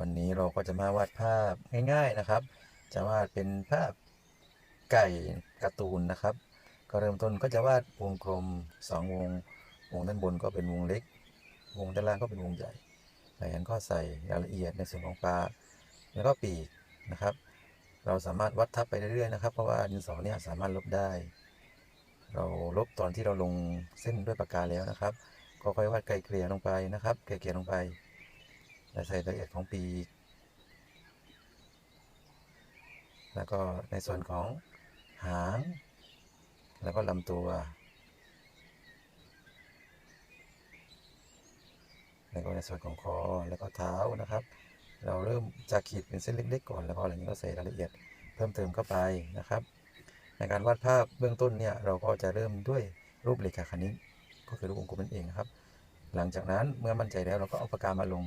วันนี้เราก็จะมาวาดภาพง่าย ๆนะครับ จะวาดเป็นภาพไก่การ์ตูนนะครับ ก็เริ่มต้นก็จะวาดวงกลมสองวง วงด้านบนก็เป็นวงเล็ก วงด้านล่างก็เป็นวงใหญ่หลังจากนั้นก็ใส่รายละเอียดในส่วนของปลาแล้วก็ปีกนะครับ เราสามารถวัดทับไปเรื่อยๆนะครับ เพราะว่าดินสอเนี่ยสามารถลบได้ เราลบตอนที่เราลงเส้นด้วยปากกาแล้วนะครับ ก็ค่อยวาดไกลเกลี่ยลงไปนะครับ ไกลเกลี่ยลงไป ใส่รายละเอียดของปี แล้วก็ในส่วนของหาง แล้วก็ลำตัว แล้วก็ในส่วนของคอ แล้วก็เท้านะครับ เราเริ่มจากขีดเป็นเส้นเล็กๆก่อน แล้วก็หลังจากนี้ก็ใส่รายละเอียดเพิ่มเติมเข้าไปนะครับ ในการวาดภาพเบื้องต้นเนี่ยเราก็จะเริ่มด้วยรูปเรขาคณิตก็คือรูปวงกลมนั่นเองครับ หลังจากนั้นเมื่อมั่นใจแล้วเราก็เอาปากกามาลง